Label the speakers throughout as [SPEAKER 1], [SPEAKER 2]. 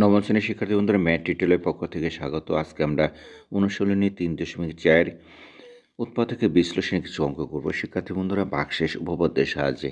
[SPEAKER 1] নবম শ্রেণির শিক্ষার্থী বন্ধুরা ম্যাট টিটেলের পক্ষ থেকে স্বাগত। আজকে আমরা অনুশীলনী তিন দশমিক চার উৎপাদকে বিশ্লেষণে কিছু অঙ্ক করব। শিক্ষার্থী বন্ধুরা বাক্সেস উপপাদ্যের সাহায্যে।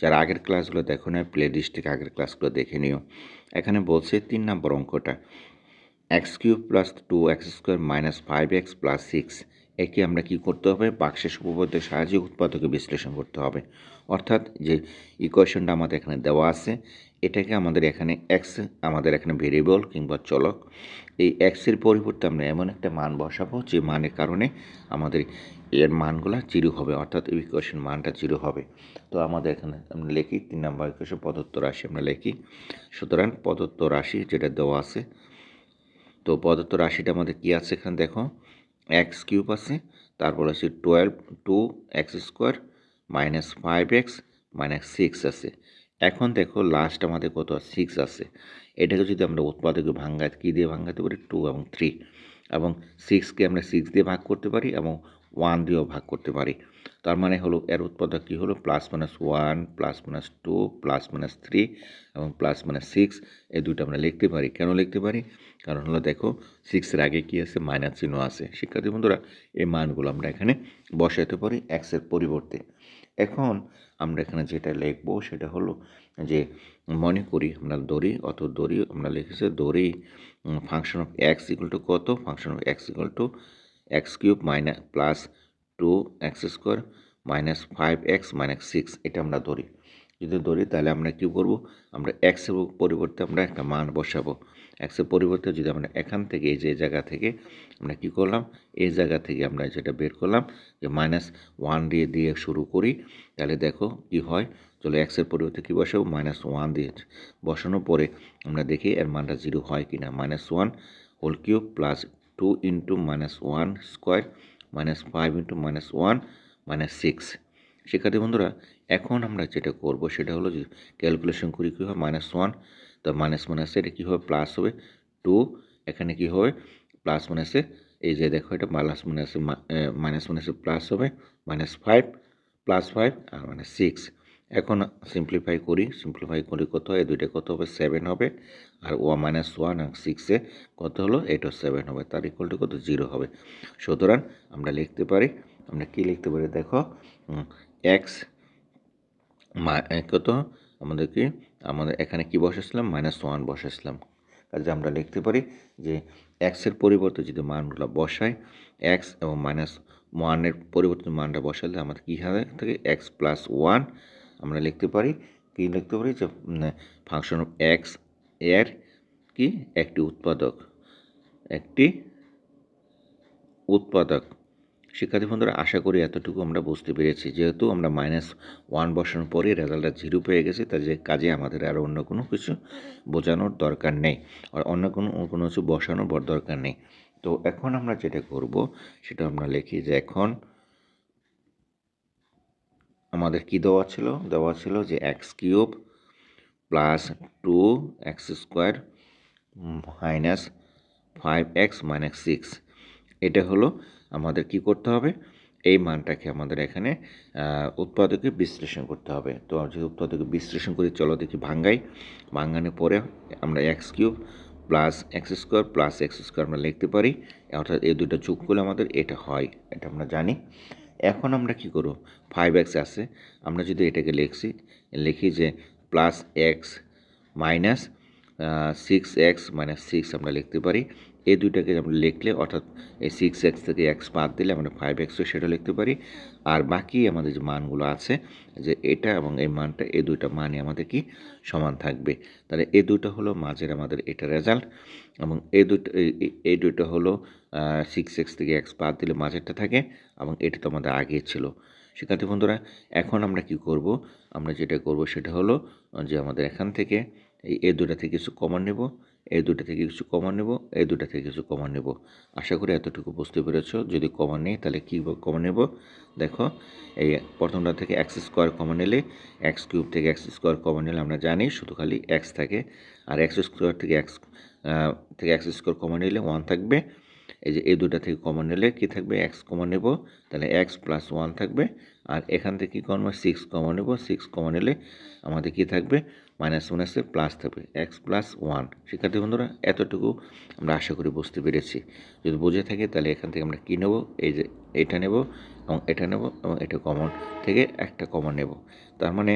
[SPEAKER 1] যারা আগের ক্লাসগুলো দেখো না, প্লে লিস্ট থেকে আগের ক্লাসগুলো দেখে নিও। এখানে বলছে তিন নম্বর অঙ্কটা। X cube plus two x square minus five x plus six. একে আমরা কি করতে হবে? বাক্সেস উপপাদ্যের সাহায্যে উৎপাদকে বিশ্লেষণ করতে হবে। অর্থাৎ যে ইকুয়েশনটা আমাদের এখানে দেওয়া আছে এটাকে আমাদের এখানে এক্স আমাদের এখানে ভেরিয়েবল কিংবা চলক, এই এক্সের পরিবর্তে আমরা এমন একটা মান বসাবো যে মানের কারণে আমাদের এর মানগুলো জিরো হবে, অর্থাৎ ইকুয়েশন মানটা জিরো হবে। তো আমাদের এখানে আমরা লিখি, তিন নম্বর ইকুয়েশন প্রদত্ত রাশি আমরা লিখি। সুতরাং প্রদত্ত রাশি যেটা দেওয়া আছে, তো প্রদত্ত রাশিটা আমাদের কী আছে এখানে দেখো? এক্স কিউব আছে, তারপর আছে twelve two x square minus five x minus six আছে। এখন দেখো লাস্ট আমাদের কত? সিক্স আছে। এটাকে যদি আমরা উৎপাদকে ভাঙ্গা কী দিয়ে ভাঙ্গাতে পারি? টু এবং থ্রি এবং সিক্সকে আমরা সিক্স দিয়ে ভাগ করতে পারি এবং ওয়ান দিয়েও ভাগ করতে পারি। তার মানে হলো, এর উৎপাদক কী হলো? Plus minus one plus minus two plus minus three এবং প্লাস মাইনাস সিক্স এই দুটো আমরা লিখতে পারি। কেন লিখতে পারি? কারণ হলো দেখো সিক্সের আগে কী আছে? মাইনাস চিহ্ন আছে। শিক্ষার্থী বন্ধুরা, এই মানগুলো আমরা এখানে বসাতে পারি এক্সের পরিবর্তে। এখন আমরা এখানে যেটা লিখব সেটা হলো যে মনে করি আমরা দড়ি, অত দড়ি আমরা লিখেছি দড়ি function of x equal to কত? Function of x equal to x cube minus plus two x square minus five x minus six এটা আমরা ধরি যদি ধরি তাহলে আমরা কী করব? আমরা এক্সের পরিবর্তে আমরা একটা মান বসাবো। এক্সের পরিবর্তে যদি আমরা এখান থেকে এই যে জায়গা থেকে আমরা কি করলাম? এই জায়গা থেকে আমরা যেটা বের করলাম, যে মাইনাস ওয়ান দিয়ে দিয়ে শুরু করি, তাহলে দেখো কি হয়? চলো এক্সের পরিবর্তে কী বসাবো? মাইনাস ওয়ান দিয়ে বসানোর পরে আমরা দেখি এর মানটা জিরো হয় কি না minus one whole cube plus two into minus one square minus five into minus one minus six শিক্ষার্থী বন্ধুরা, এখন আমরা যেটা করব সেটা হলো ক্যালকুলেশন করি কী হয়? মাইনাস ওয়ান তো মাইনাস মাইনাসে এটা কী হবে? প্লাস হবে। টু এখানে কী হবে? প্লাস মাইনাসে এই যে দেখো, এটা মাইনাস মাইনাসে মাইনাস মাইনাসে প্লাস হবে। মাইনাস ফাইভ প্লাস ফাইভ আর মাইনাস সিক্স এখন সিম্পলিফাই করি। সিম্পলিফাই করি কত হয়? দুইটা কত হবে? সেভেন হবে। আর ওয়া মাইনাস ওয়ান আর সিক্সে কত হলো? এটা সেভেন হবে। তার ইকুয়াল টু কত? জিরো হবে। সুতরাং আমরা লিখতে পারি, আমরা কি লিখতে পারি? দেখো এক্স কত? আমাদের কি আমাদের এখানে কি বসেছিলাম মাইনাস ওয়ান বসেছিলাম কাজে আমরা লিখতে পারি যে এক্সের পরিবর্তে যদি মানগুলো বসাই এক্স এবং মাইনাস ওয়ানের পরিবর্তে মানটা বসালে আমাদের কী হবে? থাকে এক্স প্লাস ওয়ান আমরা লিখতে পারি। কী লিখতে পারি? যে ফাংশন অফ এক্সের কি? একটি উৎপাদক। একটি উৎপাদক। শিক্ষার্থী বন্ধুরা, আশা করি এতটুকু আমরা বুঝতে পেরেছি। যেহেতু আমরা মাইনাস ওয়ান বসানোর পরে রেজাল্টটা জিরো পেয়ে গেছি যে কাজে আমাদের আর অন্য কোনো কিছু বোঝানোর দরকার নেই। আর অন্য কোনো কোনো কিছু বসানোর বড় দরকার নেই। তো এখন আমরা যেটা করব, সেটা আমরা লিখি যে এখন আমাদের কি দেওয়া ছিল? দেওয়া ছিল যে x cube plus two x square minus five x minus six এটা হলো আমাদের কি করতে হবে? এই মানটাকে আমাদের এখানে উৎপাদকে বিশ্লেষণ করতে হবে। তো যদি উৎপাদকে বিশ্লেষণ করি, চলো দেখি ভাঙ্গাই। ভাঙ্গানোর পরে আমরা x cube plus x square plus x square আমরা লিখতে পারি। অর্থাৎ এই দুটো যোগ করলে আমাদের এটা হয়, এটা আমরা জানি। এখন আমরা কি করব? ফাইভ এক্স আছে। আমরা যদি এটাকে লিখছি, লিখি যে plus x minus six x minus six আমরা লিখতে পারি। এই দুইটাকে আমরা লিখলে, অর্থাৎ এই সিক্স এক্স থেকে এক্স বাদ দিলে আমরা ফাইভ এক্সও সেটা লিখতে পারি। আর বাকি আমাদের যে মানগুলো আছে, যে এটা এবং এই মানটা, এই দুইটা মানই আমাদের কি সমান থাকবে। তাহলে এই দুইটা হলো মাঝের আমাদের এটা রেজাল্ট এবং এই দুটো এই দুইটা হলো সিক্স এক্স থেকে এক্স বাদ দিলে মাঝেরটা থাকে এবং এটা তো আমাদের আগে ছিল। শিক্ষার্থী বন্ধুরা, এখন আমরা কি করব? আমরা যেটা করব সেটা হলো যে আমাদের এখান থেকে এই এ দুটা থেকে কিছু কমন নেব। এই দুটা থেকে কিছু কমন নেব, এই দুটা থেকে কিছু কমন নেব। আশা করি এতটুকু বুঝতে পেরেছ। যদি কমন নেই, তাহলে কী কমন নেব? দেখো, এই প্রথমটা থেকে এক্স স্কোয়ার কমন নিলে এক্স কিউব থেকে এক্স স্কোয়ার কমন নিলে আমরা জানি শুধু খালি এক্স থাকে। আর এক্স স্কোয়ার থেকে এক্স থেকে এক্স স্কোয়ার কমন নিলে ওয়ান থাকবে। এই যে এই দুটা থেকে কমন নিলে কী থাকবে? এক্স কমন নেব। তাহলে এক্স প্লাস ওয়ান থাকবে। আর এখান থেকে কী কমন সিক্স কমন নেব। সিক্স কমন নিলে আমাদের কী থাকবে? মাইনাস ওয়ান আছে প্লাস থাকবে। এক্স প্লাস ওয়ান শিক্ষার্থী বন্ধুরা, এতটুকু আমরা আশা করি বুঝতে পেরেছি। যদি বুঝে থাকে, তাহলে এখান থেকে আমরা কী নেব? এই যে এটা নেব এবং এটা নেব এবং এটা কমন থেকে একটা কমন নেব। তার মানে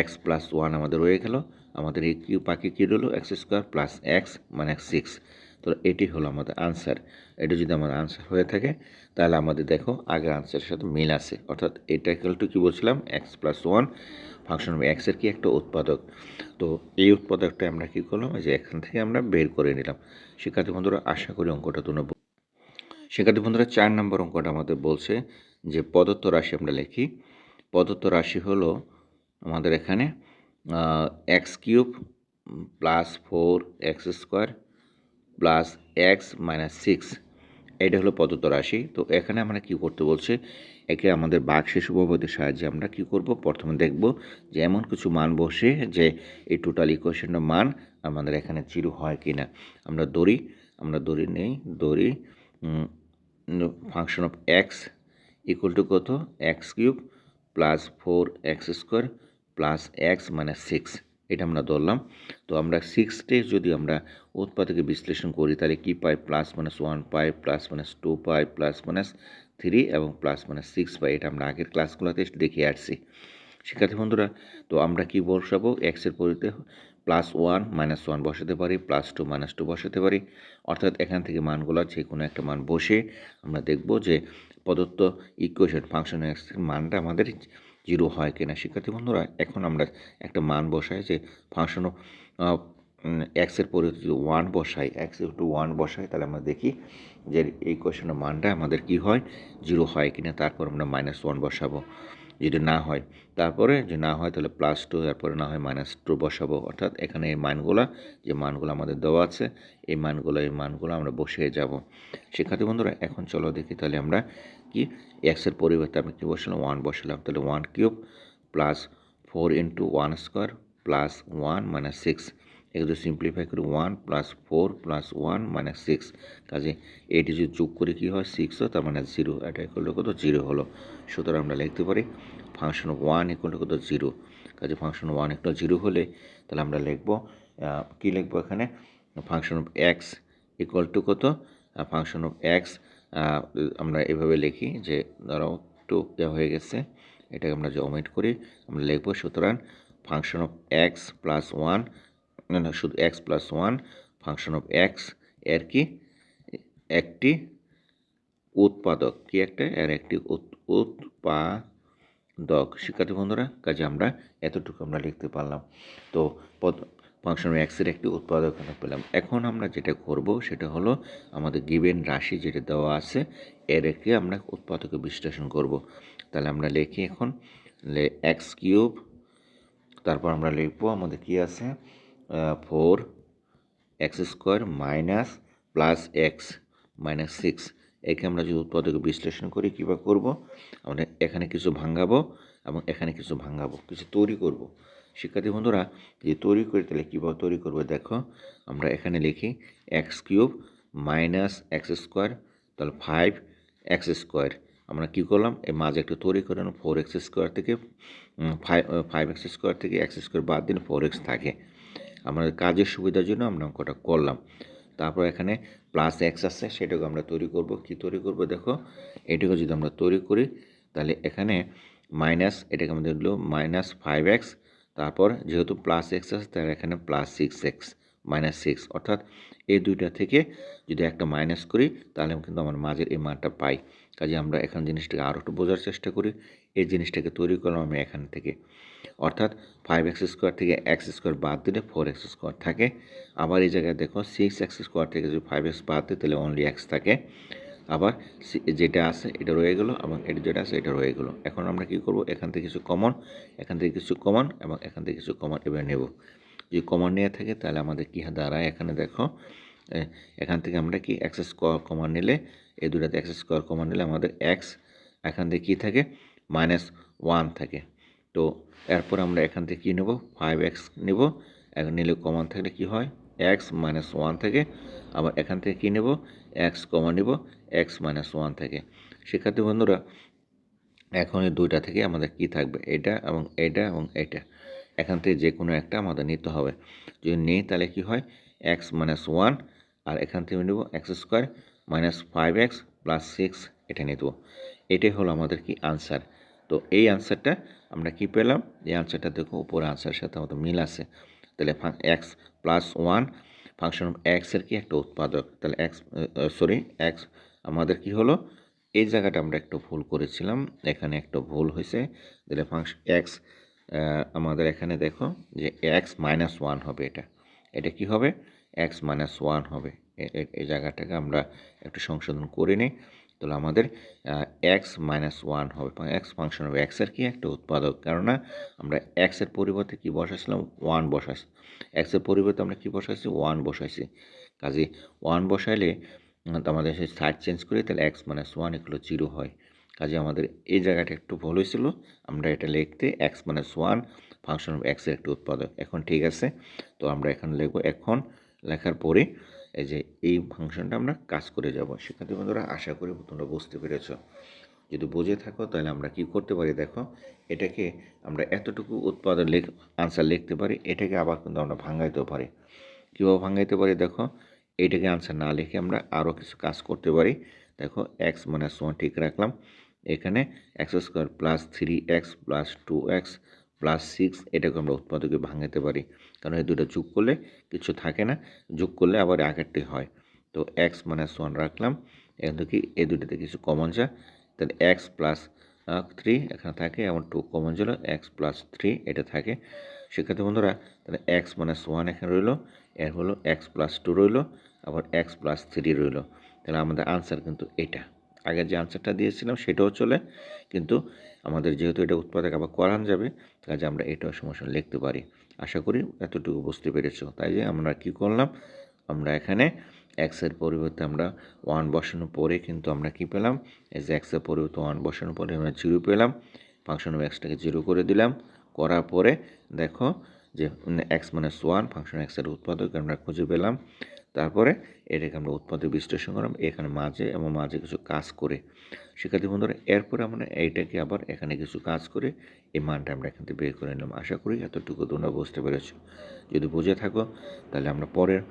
[SPEAKER 1] এক্স প্লাস ওয়ান আমাদের রয়ে গেল। আমাদের এই কিউ পাখি কী রইল? এক্স স্কোয়ার প্লাস এক্স মানে সিক্স তো এটি হলো আমাদের আনসার এটা যদি আমার আনসার হয়ে থাকে, তাহলে আমাদের দেখো আগের আনসারের সাথে মিল আছে। অর্থাৎ এটা ইকুয়াল টু কী বলছিলাম? এক্স প্লাস ওয়ান ফাংশন এক্সের কি একটা উৎপাদক? তো এই উৎপাদকটা আমরা কী করলাম? যে এখান থেকে আমরা বের করে নিলাম। শিক্ষার্থী বন্ধুরা, আশা করি অঙ্কটা তোমরা শিক্ষার্থী বন্ধুরা, চার নম্বর অঙ্কটা আমাদের বলছে যে প্রদত্ত রাশি আমরা লিখি। প্রদত্ত রাশি হলো আমাদের এখানে x cube plus four x square plus x minus six এটা হলো প্রদত্ত রাশি। তো এখানে আমরা কি করতে বলছে? একে আমাদের বাক্সের উপপাদ্যের সাহায্যে আমরা কি করব? প্রথমে দেখব যে এমন কিছু মান বসে যে এই টোটাল ইকুয়েশনের মান আমাদের এখানে জিরো হয় কি না আমরা দড়ি আমরা দড়ি নেই দড়ি function of x equal to কত? X cube plus four x square plus x minus six এটা আমরা ধরলাম। তো আমরা সিক্সটে যদি আমরা উৎপাদকে বিশ্লেষণ করি, তাহলে কী পাই? প্লাস মাইনাস ওয়ান পাই প্লাস মাইনাস টু পাই প্লাস মাইনাস থ্রি এবং প্লাস মাইনাস সিক্স পাই। এটা আমরা আগের ক্লাসগুলোতে দেখে আসছি। শিক্ষার্থী বন্ধুরা, তো আমরা কি বসাবো? এক্সের পরিতে প্লাস ওয়ান মাইনাস ওয়ান বসাতে পারি প্লাস টু মাইনাস টু বসাতে পারি। অর্থাৎ এখান থেকে মানগুলো যে কোনো একটা মান বসে আমরা দেখব যে প্রদত্ত ইকুয়েশন ফাংশন এক্সের মানটা আমাদের জিরো হয় কিনা? শিক্ষার্থী বন্ধুরা, এখন আমরা একটা মান বসাই যে ফাংশন এক্সের পরে যদি ওয়ান বসাই এক্স টু ওয়ান বসাই, তাহলে আমরা দেখি যে এই কোয়েশনের মানটা আমাদের কি হয়? জিরো হয় কিনা? তারপর আমরা মাইনাস ওয়ান বসাবো। যদি না হয়। তারপরে যে না হয় তাহলে প্লাস টু তারপরে না হয় মাইনাস টু বসাবো। অর্থাৎ এখানে এই মানগুলো, যে মানগুলো আমাদের দেওয়া আছে, এই মানগুলো এই মানগুলো আমরা বসিয়ে যাব। শিক্ষার্থী বন্ধুরা, এখন চলো দেখি তাহলে আমরা কি এক্সের পরিবর্তে আমি কী বসালাম? ওয়ান বসালাম। তাহলে one cube plus four into one square plus one minus six এগুলো সিম্পলিফাই করি one plus four plus one minus six কাজে এটি যদি যোগ করে কী হয় সিক্স তার মানে জিরো এটা টু কত? জিরো হলো। সুতরাং আমরা লিখতে পারি ফাংশন ওয়ান ইকুয়াল কত? জিরো কাজে ফাংশন ওয়ান ইকুয়াল জিরো হলে তাহলে আমরা লিখব কী লিখব এখানে? Function of x equal to কত? ফাংশন অফ এক্স আমরা এভাবে লিখি যে, ধরো টু হয়ে গেছে, এটাকে আমরা যে ওমিট করি, আমরা লিখব সুতরাং function of x plus one না না, শুধু x plus one function of এক্সের কি? একটি উৎপাদক। কি একটা? এর একটি উৎ- উৎপাদক। শিক্ষার্থী বন্ধুরা, কাজে আমরা এতটুকু আমরা লিখতে পারলাম। তো পদ ফাংশন এক্সের একটি উৎপাদক আমরা পেলাম। এখন আমরা যেটা করব, সেটা হলো আমাদের গিভেন রাশি যেটা দেওয়া আছে এর একটি আমরা উৎপাদকে বিশ্লেষণ করব। তাহলে আমরা লিখি এখন এক্স কিউব তারপর আমরা লিখব আমাদের কি আছে? Four x square minus plus x minus six একে আমরা যদি উৎপাদকে বিশ্লেষণ করি কীভাবে করব? আমরা এখানে কিছু ভাঙাবো এবং এখানে কিছু ভাঙাবো, কিছু তৈরি করব। শিক্ষার্থী বন্ধুরা, যদি তৈরি করি, তাহলে কীভাবে তৈরি করব? দেখো, আমরা এখানে লিখি x cube minus x square তাহলে ফাইভ এক্স স্কোয়ার আমরা কী করলাম? এই মাঝে একটা তৈরি করে ফোর এক্স স্কোয়ার থেকে ফাইভ ফাইভ এক্স স্কোয়ার থেকে এক্স স্কোয়ার বাদ দিলে ফোর এক্স থাকে। আমাদের কাজের সুবিধার জন্য আমরা অঙ্কটা করলাম। তারপর এখানে প্লাস এক্স আছে, সেটাকে আমরা তৈরি করব। কি তৈরি করব দেখো? এটাকে যদি আমরা তৈরি করি, তাহলে এখানে মাইনাস এটাকে আমাদের হলো মাইনাস ফাইভ এক্স তারপর যেহেতু প্লাস এক্স আছে, তাহলে এখানে plus six x minus six অর্থাৎ এই দুইটা থেকে যদি একটা মাইনাস করি, তাহলে কিন্তু আমার মাঝের এই মানটা পাই। কাজে আমরা এখান জিনিসটাকে আরও একটু বোঝার চেষ্টা করি। এই জিনিসটাকে তৈরি করলাম আমি এখান থেকে। অর্থাৎ ফাইভ এক্স স্কোয়ার থেকে এক্স স্কোয়ার বাদ দিলে ফোর এক্স স্কোয়ার থাকে। আবার এই জায়গায় দেখো সিক্স এক্স স্কোয়ার থেকে যদি ফাইভ এক্স বাদ দিই, তাহলে অনলি এক্স থাকে। আবার যেটা আছে, এটা রয়ে গেলো এবং এটা যেটা আছে, এটা রয়ে গেলো। এখন আমরা কী করব? এখান থেকে কিছু কমন এখান থেকে কিছু কমন এবং এখান থেকে কিছু কমন এবার নেব। যদি কমন নিয়ে থাকে, তাহলে আমাদের কী দাঁড়ায় এখানে দেখো? এখান থেকে আমরা কি এক্স স্কোয়ার কমন নিলে, এই দুটাতে এক্স স্কোয়ার কমন নিলে আমাদের এক্স এখান থেকে কী থাকে? মাইনাস ওয়ান থাকে। তো এরপর আমরা এখান থেকে কী নেব? ফাইভ এক্স নেব। এখন নিলে কমান থাকলে কি হয়? এক্স মাইনাস ওয়ান থেকে। আবার এখান থেকে কী নেব? এক্স কমন নেব। এক্স মাইনাস ওয়ান থেকে। শিক্ষার্থী বন্ধুরা, এখন এই দুইটা থেকে আমাদের কি থাকবে? এটা এবং এটা এবং এটা। এখান থেকে যে কোনো একটা আমাদের নিতে হবে। যদি নেই, তাহলে কি হয়? এক্স মাইনাস ওয়ান আর এখান থেকে নেব x square minus five x plus six এটা নিয়ে দেবো এটাই হলো আমাদের কি আনসার তো এই আনসারটা আমরা কি পেলাম? এই আনসারটা দেখো, উপরে আনসারের সাথে আমাদের মিল আছে। তাহলে x plus one function of এক্সের কি একটা উৎপাদক? তাহলে এক্স সরি এক্স আমাদের কি হলো? এই জায়গাটা আমরা একটু ভুল করেছিলাম, এখানে একটা ভুল হয়েছে। তাহলে ফাংশন এক্স আমাদের এখানে দেখো যে এক্স মাইনাস ওয়ান হবে এটা। এটা কি হবে? এক্স মাইনাস ওয়ান হবে। এই জায়গাটাকে আমরা একটু সংশোধন করে নিই। তাহলে আমাদের এক্স মাইনাস ওয়ান হবে। এক্স ফাংশন হবে এক্সের কি একটা উৎপাদক? কেননা আমরা এক্সের পরিবর্তে কি বসাইছিলাম? ওয়ান বসাইছি। এক্সের পরিবর্তে আমরা কি বসাইছি? ওয়ান বসাইছি। কাজে ওয়ান বসাইলে তো আমাদের সেই সাইড চেঞ্জ করি তাহলে এক্স মাইনাস ওয়ান এগুলো জিরো হয়। কাজে আমাদের এই জায়গাটা একটু ভুল হয়েছিল। আমরা এটা লিখতে x minus one function of এক্সের একটা উৎপাদক। এখন ঠিক আছে? তো আমরা এখানে লিখব এখন লেখার পরে এই যে এই ফাংশনটা আমরা কাজ করে যাব। শিক্ষার্থী বন্ধুরা, আশা করি তোমরা বুঝতে পেরেছ। যদি বুঝে থাকো, তাহলে আমরা কি করতে পারি দেখো, এটাকে আমরা এতটুকু উৎপাদন লেখ আনসার লিখতে পারি, এটাকে আবার কিন্তু আমরা ভাঙাইতেও পারি। কীভাবে ভাঙাইতে পারি দেখো এইটাকে আনসার না লিখে আমরা আরও কিছু কাজ করতে পারি। দেখো এক্স মাইনাস ওয়ান ঠিক রাখলাম। এখানে x square plus three x plus two x plus six এটাকে আমরা উৎপাদকে ভাঙাতে পারি। কারণ এই দুটো যোগ করলে কিছু থাকে না, যোগ করলে আবার আগেরটাই হয়। তো এক্স মাইনাস ওয়ান রাখলাম, এখান থেকে এই দুটোতে কিছু কমন যা, তাহলে এক্স প্লাস থ্রি এখানে থাকে এবং টু কমন ছিল এক্স প্লাস থ্রি এটা থাকে। শিক্ষার্থী বন্ধুরা, তাহলে এক্স মাইনাস ওয়ান এখানে রইল, এর হলো এক্স প্লাস টু রইল, আবার এক্স প্লাস থ্রি রইল। তাহলে আমাদের আনসার কিন্তু এটা। আগে যে আনসারটা দিয়েছিলাম সেটাও চলে, কিন্তু আমাদের যেহেতু এটা উৎপাদক আবার করানো যাবে, কাজে আমরা এটাও সমস্যা লিখতে পারি। আশা করি এতটুকু বুঝতে পেরেছ। তাই যে আমরা কি করলাম? আমরা এখানে এক্সের পরিবর্তে আমরা ওয়ান বসানোর পরে কিন্তু আমরা কি পেলাম? যে এক্সের পরিবর্তে ওয়ান বসানোর পরে আমরা জিরো পেলাম। ফাংশন অফ এক্সটাকে জিরো করে দিলাম। করার পরে দেখো যে এক্স মাইনাস ওয়ান ফাংশন এক্সের উৎপাদক আমরা খুঁজে পেলাম। তারপরে এটাকে আমরা উৎপাদক বিশ্লেষণ করলাম, এখানে মাঝে এবং মাঝে কিছু কাজ করে। শিক্ষার্থী বন্ধুরা, এরপরে আমরা এইটাকে আবার এখানে কিছু কাজ করে এই মানটা আমরা এখান থেকে বের করে নিলাম। আশা করি এতটুকু তোমরা বুঝতে পেরেছ। যদি বুঝে থাকো, তাহলে আমরা পরের